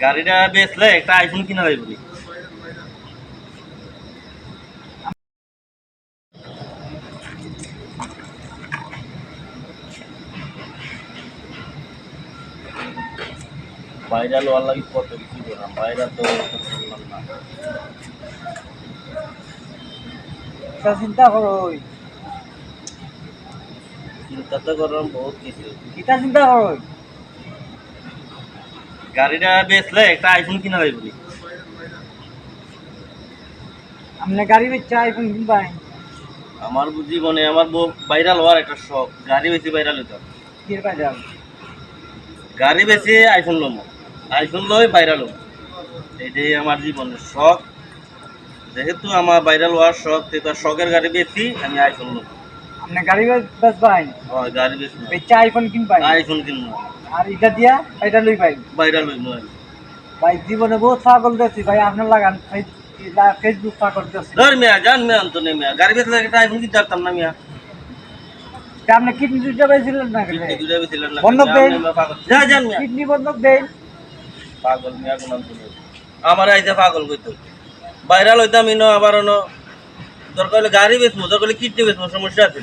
গাড়িটা বেচলে একটা আইফোন কিনা যাইব নি বাইরা লোয়ার লাগি কত কিছু করলাম বাইরা তো না। চিন্তা করো চিন্তা তো করলাম বহুত কিছু। কিতা চিন্তা করো গাড়িটা বেচলে একটা আইফোন কিনা যাইব নি আপনি গাড়ি বেচছে আইফোন কিনবাই আমার জীবনে আমার বউ বাইরা লওয়ার একটা শখ গাড়ি বেশি বাইরা লইতাম কি গাড়ি বেশি আইফোন লম। আইফোন লই বাইরা লম এটাই আমার জীবনের শখ। যেহেতু আমার বাইরা লওয়ার শখ সেটা শখের গাড়ি বেশি আমি আইফোন লম। আপনি গাড়ি বেচবাই হয় গাড়ি বেশি বেচছে আইফোন আইফোন কিনবো আর এটা দিয়া এটা লই পাই বাইরা লইব ভাই জীবনে বহুত পাগল দেখছি ভাই আপনার লাগান ফেসবুক দেখছি ধর মিয়া জান মিয়া অন্ত নেই মিয়া গাড়ি একটা আইফোন কিনতে পারতাম না মিয়া আপনি কিডনি দুইটা পাইছিলেন না কেন কিডনি দুটা বেছিলাম না বন্ধক দেন। যা জান মিয়া কিডনি বন্ধক দেন পাগল মিয়া কোন আমার আইতে পাগল কইতো বাইরা লইতাম ইনো আবার অন দরকার হলে গাড়ি বেচবো দরকার হলে কিডনি বেচবো সমস্যা আছে।